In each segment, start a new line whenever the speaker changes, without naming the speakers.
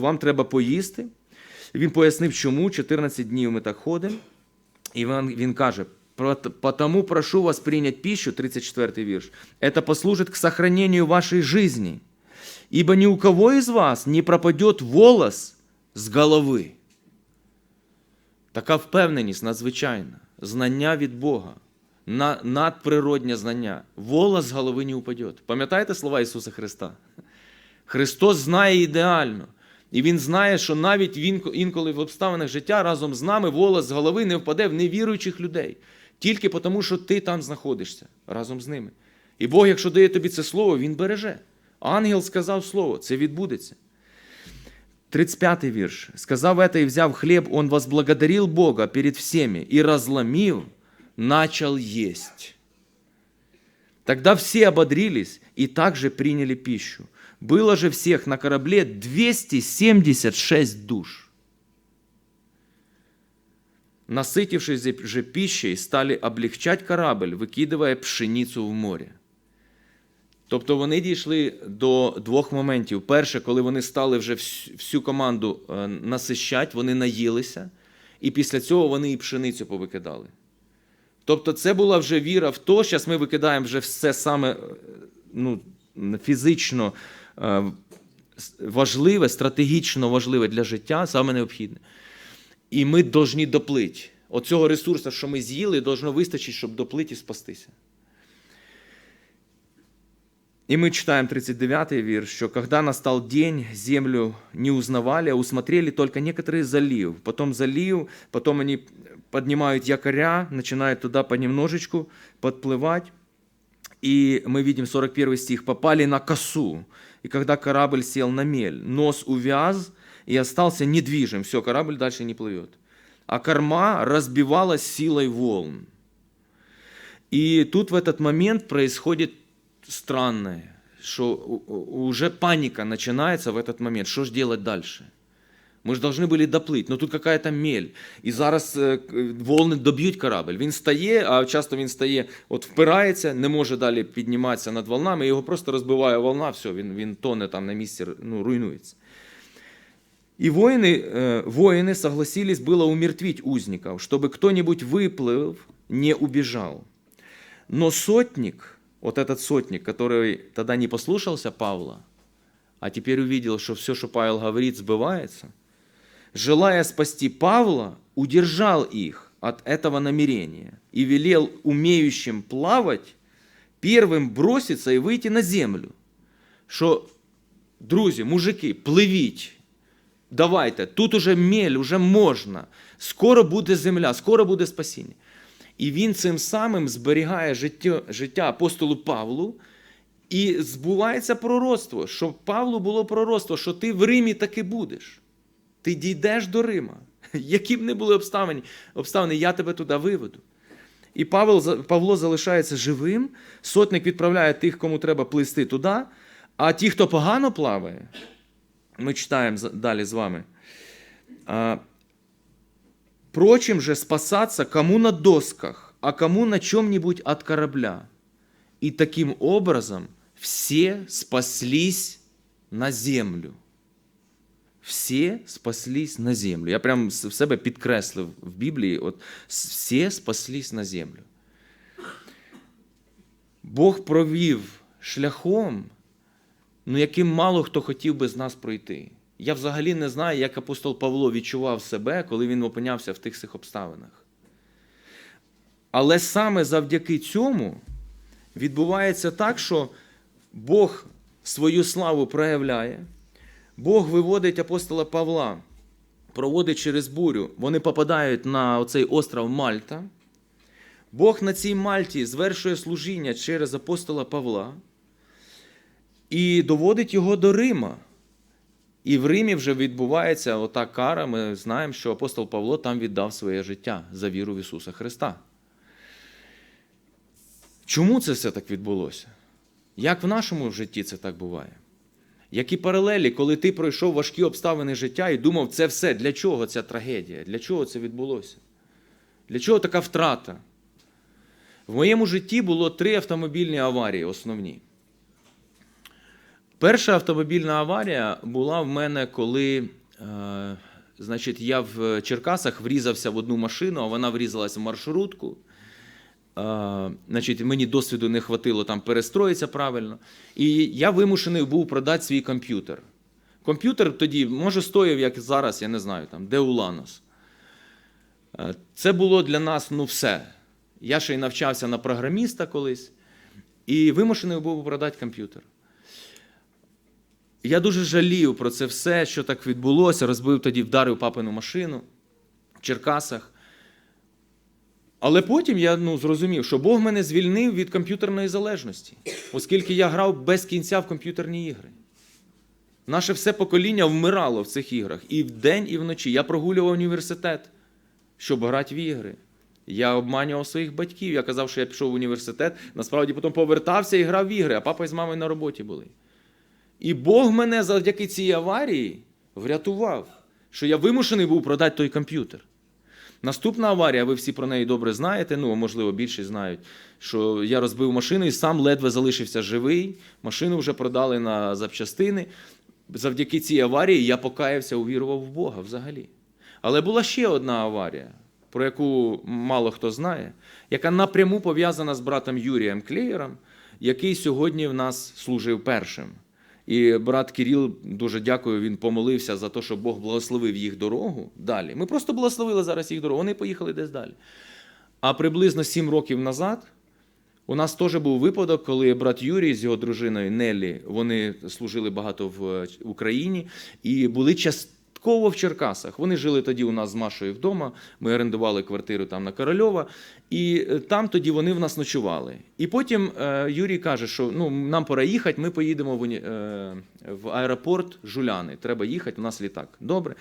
вам треба поїсти. Він пояснив, чому 14 днів ми так ходимо. І він, каже: «Прот- «Потому прошу вас принять пищу, 34 вірш, это послужит к сохранению вашей жизни, ибо ни у кого из вас не пропадет волос з голови. Така впевненість надзвичайна, знання від Бога, на, надприроднє знання. Волос з голови не упаде. Пам'ятаєте слова Ісуса Христа? Христос знає ідеально. І Він знає, що навіть він інколи в обставинах життя разом з нами волос з голови не впаде в невіруючих людей. Тільки тому, що ти там знаходишся разом з ними. І Бог, якщо дає тобі це слово, Він береже. Ангел сказав слово, це відбудеться. 35 вірш. Сказав это и взяв хлеб, он возблагодарил Бога перед всеми и разломив, начал есть. Тогда все ободрились и также приняли пищу. Было же всех на корабле 276 душ. Насытившись же пищей, стали облегчать корабль, викидывая пшеницю в море. Тобто вони дійшли до двох моментів. Перше, коли вони стали вже всю- всю команду е, насищати, вони наїлися, і після цього вони і пшеницю повикидали. Тобто, це була вже віра в то, зараз ми викидаємо вже все саме е, ну, фізично е, с- важливе, стратегічно важливе для життя, саме необхідне. І ми повинні доплити. Оцього ресурсу, що ми з'їли, должно вистачити, щоб доплити і спастися. И мы читаем 39 вірш, що «Когда настал день, землю не узнавали, а усмотрели только некоторые залив. Потом залив, потом они поднимают якоря, начинают туда понемножечку подплывать. И мы видим 41 стих, попали на косу. И когда корабль сел на мель, нос увяз и остался недвижим. Все, корабль дальше не плывет. А корма разбивалась силой волн. И тут в этот момент происходит странное, что уже паника начинается в этот момент. Что же делать дальше? Мы же должны были доплыть, но тут какая-то мель. І зараз е, к- волни доб'ють корабль. Він стає, а часто він стає, от впирається, не може далі підніматися над волнами, його просто розбиває волна, все, він, він тоне там на місці, ну, руйнується. И воины, э, воины согласились было умертвить узников, чтобы кто-нибудь выплыв, не убежал. Но сотник, вот этот сотник, который тогда не послушался Павла, а теперь увидел, что все, что Павел говорит, сбывается, желая спасти Павла, удержал их от этого намерения и велел умеющим плавать первым броситься и выйти на землю. Що, друзі, мужики, пливіть, давайте, тут уже мель, уже можна. Скоро буде земля, скоро буде спасіння. І він цим самим зберігає життя, життя апостолу Павлу. І збувається пророцтво, що Павлу було пророцтво, що ти в Римі таки будеш. Ти дійдеш до Рима. Які б не були обставини, обставини, я тебе туди виведу. І Павел, Павло залишається живим, сотник відправляє тих, кому треба плисти туди, а ті, хто погано плаває, ми читаємо далі з вами. Прочим же спасаться кому на досках, а кому на чем-нибудь от корабля. И таким образом все спаслись на землю. Всі спаслись на землю. Я прям в себе підкреслив в Біблії: от всі спаслись на землю. Бог провів шляхом, ну, яким мало хто хотів би з нас пройти. Я взагалі не знаю, як апостол Павло відчував себе, коли він опинявся в тих цих обставинах. Але саме завдяки цьому відбувається так, що Бог свою славу проявляє, Бог виводить апостола Павла, проводить через бурю. Вони попадають на оцей остров Мальта. Бог на цій Мальті звершує служіння через апостола Павла і доводить його до Рима. І в Римі вже відбувається ота кара. Ми знаємо, що апостол Павло там віддав своє життя за віру в Ісуса Христа. Чому це все так відбулося? Як в нашому житті це так буває? Які паралелі, коли ти пройшов важкі обставини життя і думав, це все, для чого ця трагедія? Для чого це відбулося? Для чого така втрата? В моєму житті було три автомобільні аварії основні. Перша автомобільна аварія була в мене, коли е, значить, я в Черкасах врізався в одну машину, а вона врізалась в маршрутку. Значить, мені досвіду не хватило там перестроїтися правильно. І я вимушений був продати свій комп'ютер. Комп'ютер тоді, може, стояв, як зараз, я не знаю, там, де Уланос. Е, Це було для нас ну, все. Я ще й навчався на програміста колись, і вимушений був продати комп'ютер. Я дуже жалію про це все, що так відбулося. Розбив тоді, вдарив папину машину в Черкасах. Але потім я ну, зрозумів, що Бог мене звільнив від комп'ютерної залежності, оскільки я грав без кінця в комп'ютерні ігри. Наше все покоління вмирало в цих іграх і вдень, і вночі. Я прогулював університет, щоб грати в ігри. Я обманював своїх батьків. Я казав, що я пішов в університет, насправді потім повертався і грав в ігри, а папа з мамою на роботі були. І Бог мене завдяки цій аварії врятував, що я вимушений був продати той комп'ютер. Наступна аварія, ви всі про неї добре знаєте, ну, можливо, більшість знають, що я розбив машину і сам ледве залишився живий. Машину вже продали на запчастини. Завдяки цій аварії я покаявся, увірував в Бога взагалі. Але була ще одна аварія, про яку мало хто знає, яка напряму пов'язана з братом Юрієм Клеєром, який сьогодні в нас служив першим. І брат Кирил, дуже дякую, він помолився за те, що Бог благословив їх дорогу далі. Ми просто благословили зараз їх дорогу, вони поїхали десь далі. А приблизно сім років назад у нас теж був випадок, коли брат Юрій з його дружиною Неллі, вони служили багато в Україні і були частково в Черкасах. Вони жили тоді у нас з Машою вдома. Ми орендували квартиру там на Корольова, і е, там тоді вони в нас ночували. І потім е, Юрій каже, що ну, нам пора їхати, ми поїдемо в, е, в аеропорт Жуляни. Треба їхати, у нас літак. Добре.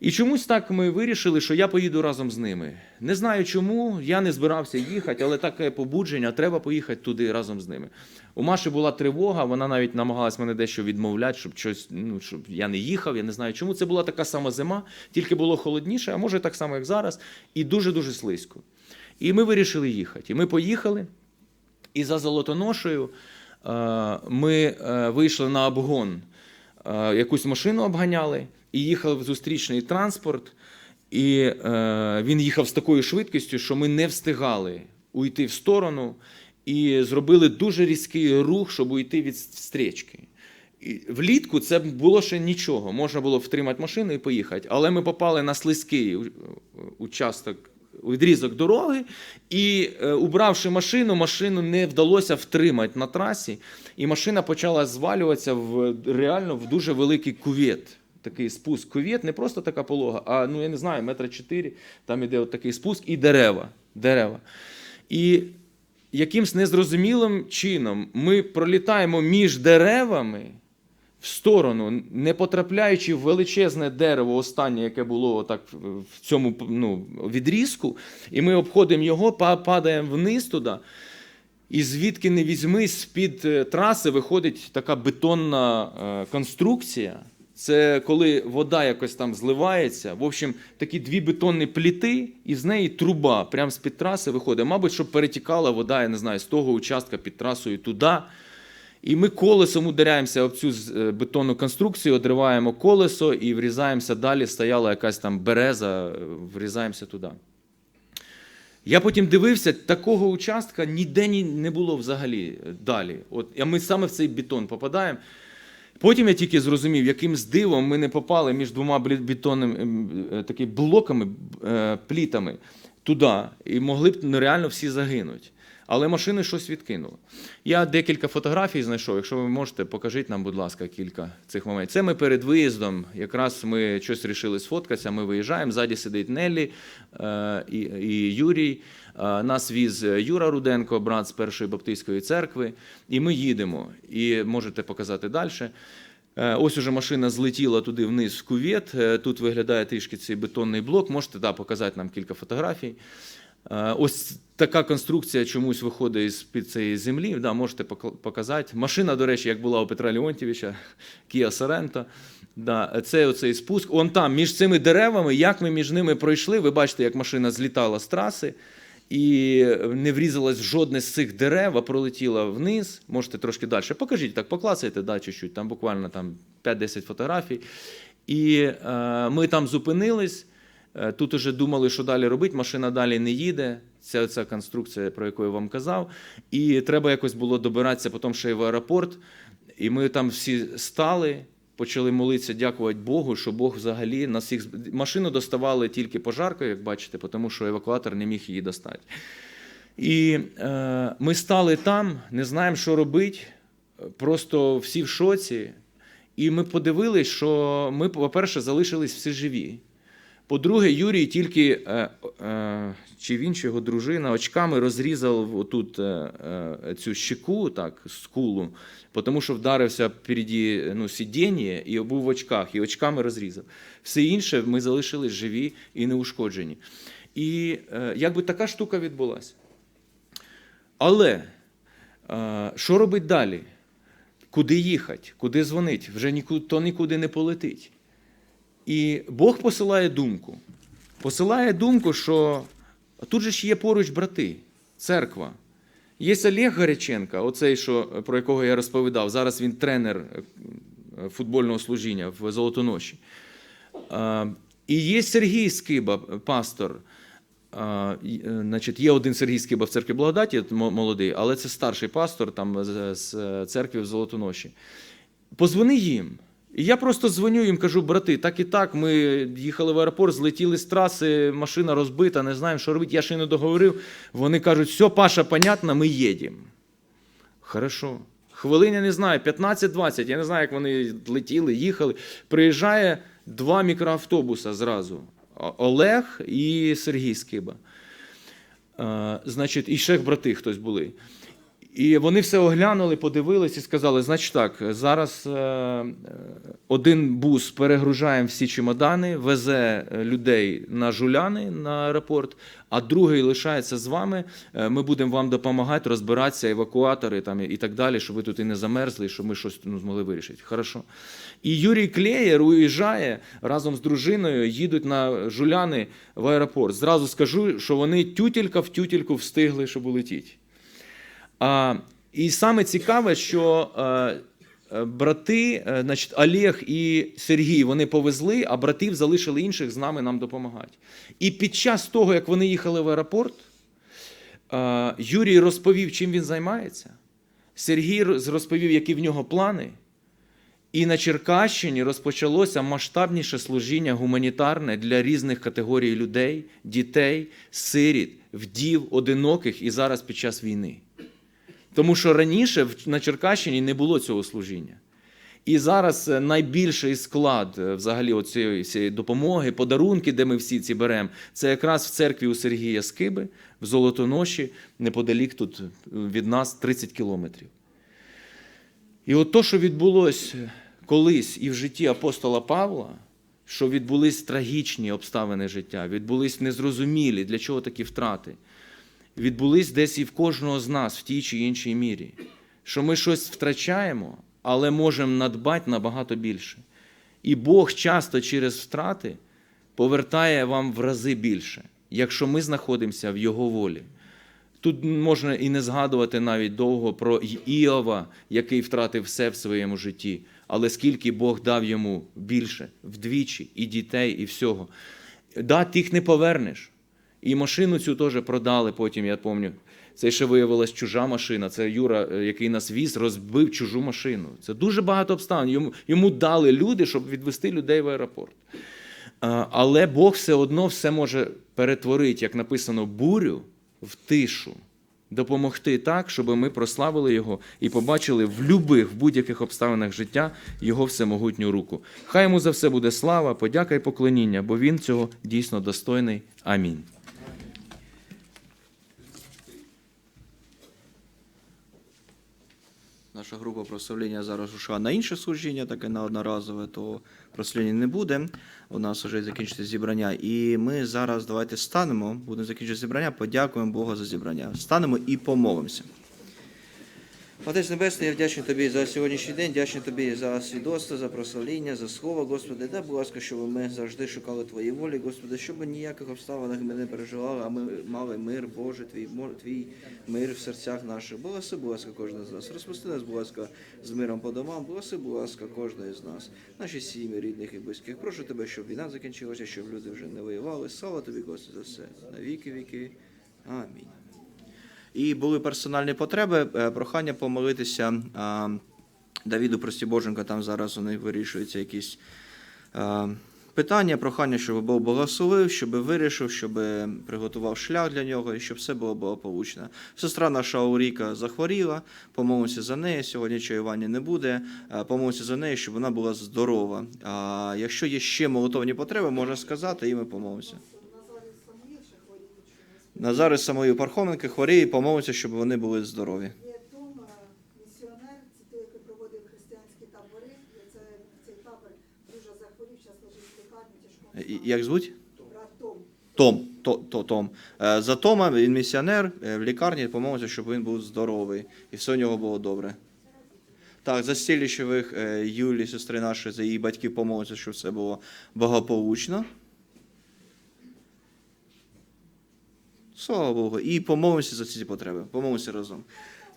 І чомусь так ми вирішили, що я поїду разом з ними. Не знаю чому, я не збирався їхати, але таке побудження, треба поїхати туди разом з ними. У Маші була тривога, вона навіть намагалась мене дещо відмовляти, щоб щось, ну, щоб я не їхав, я не знаю чому. Це була така сама зима, тільки було холодніше, а може так само, як зараз, і дуже-дуже слизько. І ми вирішили їхати. І ми поїхали, і за Золотоношею е, ми е, вийшли на обгон. Е, Якусь машину обганяли і їхали в зустрічний транспорт. І е, він їхав з такою швидкістю, що ми не встигали уйти в сторону і зробили дуже різкий рух, щоб уйти від стрічки. І влітку це було ще нічого. Можна було втримати машину і поїхати. Але ми попали на слизький участок, відрізок дороги, і, е, убравши машину, машину не вдалося втримати на трасі, і машина почала звалюватися в реально в дуже великий кувет. Такий спуск кувет, не просто така полога, а ну я не знаю, метра чотири, там іде от такий спуск і дерева. дерева. І якимсь незрозумілим чином ми пролітаємо між деревами в сторону, не потрапляючи в величезне дерево, останнє, яке було отак в- цьому ну, відрізку, і ми обходимо його, падаємо вниз туди. І звідки не візьмись, з-під е, траси виходить така бетонна е, конструкція. Це коли вода якось там зливається. В общем, такі дві бетонні пліти, і з неї труба прямо з-під траси виходить. Мабуть, щоб перетікала вода, я не знаю, з того участка під трасою туди. І ми колесом ударяємося об цю е, бетонну конструкцію, одриваємо колесо і врізаємося далі. Стояла якась там береза, врізаємося туди. Я потім дивився, такого участка ніде не було взагалі далі. От, а ми саме в цей бетон попадаємо. Потім я тільки зрозумів, яким з дивом ми не попали між двома бетонними е, блоками, е, плітами туди, і могли б ну, реально всі загинути. Але машини щось відкинуло. Я декілька фотографій знайшов. Якщо ви можете, покажіть нам, будь ласка, кілька цих моментів. Це ми перед виїздом. Якраз ми щось вирішили сфоткатися. Ми виїжджаємо. Ззаді сидить Неллі е, і, і Юрій. Е, Нас віз Юра Руденко, брат з першої баптистської церкви. І ми їдемо. І можете показати далі. Е, Ось уже машина злетіла туди вниз в кувет. Е, Тут виглядає трішки цей бетонний блок. Можете да, показати нам кілька фотографій. Е, Ось така конструкція чомусь виходить із під цієї землі. Да, можете показати. Машина, до речі, як була у Петра Леонтьєвича, Kia Sorento. Да, це оцей спуск. Он там, між цими деревами, як ми між ними пройшли, ви бачите, як машина злітала з траси. І не врізалась в жодне з цих дерев, а пролетіла вниз. Можете трошки далі. Покажіть, так поклацайте, да, чуть-чуть, там буквально там 5-10 фотографій. І е, ми там зупинились. Е, Тут уже думали, що далі робити. Машина далі не їде. Це ця конструкція, про яку я вам казав. І треба якось було добиратися потім ще й в аеропорт. І ми там всі стали, почали молитися, дякувати Богу, що Бог взагалі нас всіх машину доставали тільки пожаркою, як бачите, тому що евакуатор не міг її достати. І е, ми стали там, не знаємо, що робити. Просто всі в шоці. І ми подивились, що ми, по-перше, залишились всі живі. По-друге, Юрій тільки, е, е, чи він, чи його дружина, очками розрізав отут е, цю щеку, так, скулу, тому що вдарився впереді ну, сидіння і був в очках, і очками розрізав. Все інше ми залишились живі і неушкоджені. І якби така штука відбулася. Але що робить далі? Куди їхати, куди дзвонити? Вже нікуди, то нікуди не полетить. І Бог посилає думку. Посилає думку, що тут же ж є поруч брати, церква. Є Олег Гаряченка, оцей, що, про якого я розповідав. Зараз він тренер е, футбольного служіння в Золотоноші. І є Сергій Скиба, пастор. Е, Значить, є один Сергій Скиба в церкві Благодаті, молодий, але це старший пастор там з церкви в Золотоноші. Позвони їм. І я просто дзвоню їм, кажу, брати, так і так, ми їхали в аеропорт, злетіли з траси, машина розбита, не знаємо, що робити. Я ще не договорив. Вони кажуть, все, Паша, понятно, ми їдемо. Хорошо. Хвилин, я не знаю, 15-20, я не знаю, як вони летіли, їхали. Приїжджає два мікроавтобуса зразу: Олег і Сергій Скиба. Е, Значить, і ще брати хтось були. І вони все оглянули, подивились і сказали: значить так, зараз е, один бус перегружаємо всі чемодани, везе е, людей на жуляни на аеропорт, а другий лишається з вами. Е, Ми будемо вам допомагати розбиратися, евакуатори там, і- так далі, щоб ви тут і не замерзли, щоб ми щось ну, змогли вирішити. Хорошо. І Юрій Клеєр уїжджає разом з дружиною, їдуть на жуляни в аеропорт. Зразу скажу, що вони тютелька в тютельку встигли, щоб улетіти. І саме цікаве, що е, е, брати, е, значить, Олег і Сергій, вони повезли, а братів залишили інших з нами нам допомагати. І під час того, як вони їхали в аеропорт, Юрій розповів, чим він займається. Сергій розповів, які в нього плани. І на Черкащині розпочалося масштабніше служіння гуманітарне для різних категорій людей, дітей, сиріт, вдів, одиноких і зараз під час війни. Тому що раніше на Черкащині не було цього служіння. І зараз е, найбільший склад е, взагалі цієї допомоги, подарунки, де ми всі ці беремо, це якраз в церкві у Сергія Скиби, в Золотоноші, неподалік тут е, від нас 30 кілометрів. І от то, що відбулося колись і в житті апостола Павла, що відбулись трагічні обставини життя, відбулись незрозумілі, для чого такі втрати, відбулись десь і в кожного з нас в тій чи іншій мірі, що ми щось втрачаємо, але можемо надбати набагато більше. І Бог часто через втрати повертає вам в рази більше, якщо ми знаходимося в Його волі. Тут можна і не згадувати навіть довго про Іова, який втратив все в своєму житті, але скільки Бог дав йому більше, вдвічі, і дітей, і всього. Да, тих не повернеш. І машину цю теж продали потім, я пам'ятаю. Це ще виявилась чужа машина. Це Юра, е, який нас віз, розбив чужу машину. Це дуже багато обставин. Йому, йому дали люди, щоб відвести людей в аеропорт. Але Бог все одно все може перетворити, як написано, бурю в тишу, допомогти так, щоб ми прославили Його і побачили в любих, в будь-яких обставинах життя Його всемогутню руку. Хай йому за все буде слава, подяка і поклоніння, бо він цього дійсно достойний. Амінь.
Наша група прославлення зараз ушла на інше служіння, таке на одноразове, то прославлення не буде. У нас вже закінчиться зібрання. І ми зараз давайте станемо, будемо закінчити зібрання, подякуємо Богу за зібрання. Станемо і помолимося. Отець Небесний, я вдячний тобі за сьогоднішній день, вдячний тобі за свідоцтво, за прославління, за слово, Господи. Дай, будь ласка, щоб ми завжди шукали Твої волі, Господи, щоб ніяких обставинах ми не переживали, а ми мали мир Божий, Твій, твій мир в серцях наших. Благоси, будь ласка, кожного з нас. Розпусти нас, будь ласка, з миром по домам. Благоси, будь ласка, кожного з нас, наші сім'ї, рідних і близьких. Прошу тебе, щоб війна закінчилася, щоб люди вже не воювали. Слава тобі, Господи, за все. На віки віки. Амінь. І були персональні потреби, е, прохання помолитися Давіду Прості Боженка, там зараз у них вирішуються якісь питання, прохання, щоб Бог благословив, щоб вирішив, щоб приготував шлях для нього і щоб все було благополучно. Сестра наша Ауріка захворіла, помолимося за неї. Сьогодні чаювання не буде. Помолимося за неї, щоб вона була здорова. А якщо є ще молитовні потреби, можна сказати, і ми помолимося. Назар і Самої Пархоменки хворіє, і помолимося, щоб вони були здорові.
Є Том, е, місіонер, це той, який проводив християнські табори. Це цей табор дуже захворів, зараз лежить в лікарні
Е, і- Як звуть?
Брат Том.
Том, то, то, Том. Е, За Тома він місіонер е, в лікарні, помолимося, щоб він був здоровий і все у нього було добре. Так, за стіліщевих е, Юлі, сестри нашої, за її батьків помолимося, щоб все було благополучно. Слава Богу. І помолимося за ці потреби. Помолимося разом.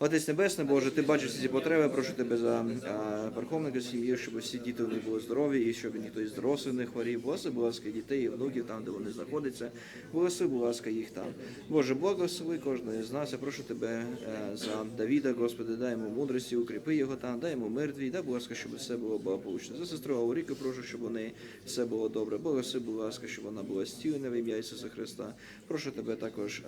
Отець Небесний, Боже, ти бачиш ці потреби, прошу тебе за а, парховника сім'ї, щоб всі діти в них були здорові і щоб ніхто із дорослих не хворів. Благослови, будь ласка, дітей і внуків там, де вони знаходяться. Благослови, будь ласка, їх там. Боже, благослови кожного з нас. Я прошу тебе е, за Давіда, Господи, дай йому мудрості, укріпи його там, дай йому мир твій, дай, будь ласка, щоб все було благополучно. За сестру Ауріку прошу, щоб вони все було добре. Благослови, будь ласка, щоб вона була стілена в ім'я Ісуса Христа. Прошу тебе також.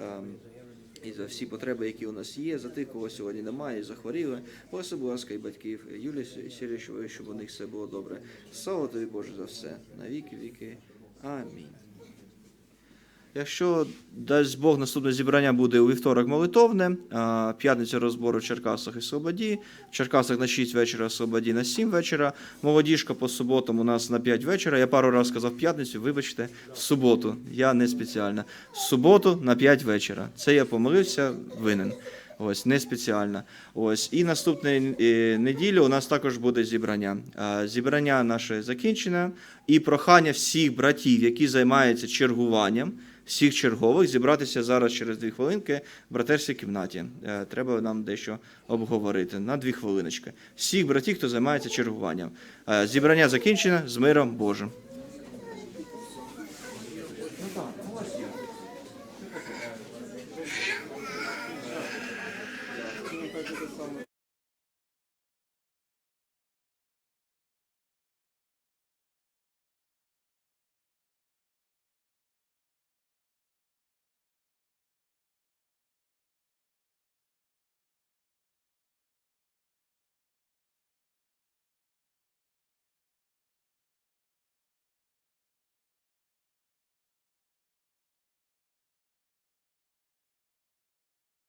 І за всі потреби, які у нас є, за тих, кого сьогодні немає, захворіли. Благослови, будь ласка, і батьків Юлі Сірішової, щоб у них все було добре. Слава тобі, Боже, за все. На віки віки. Амінь. Якщо дасть Бог, наступне зібрання буде у вівторок молитовне, п'ятниця розбору в Черкасах і Слободі, в Черкасах на 6 вечора, в Слободі на 7 вечора, молодіжка по суботам у нас на 5 вечора. Я пару разів сказав п'ятницю, вибачте, в суботу. Я не спеціально. В суботу на 5 вечора. Це я помилився, винен. Ось, не спеціально. Ось. І наступної е, неділі у нас також буде зібрання. Зібрання наше закінчене. І прохання всіх братів, які займаються чергуванням, всіх чергових зібратися зараз через дві хвилинки в братерській кімнаті. Е, треба нам дещо обговорити на дві хвилиночки. Всіх братів, хто займається чергуванням. Е, зібрання закінчене з миром Божим.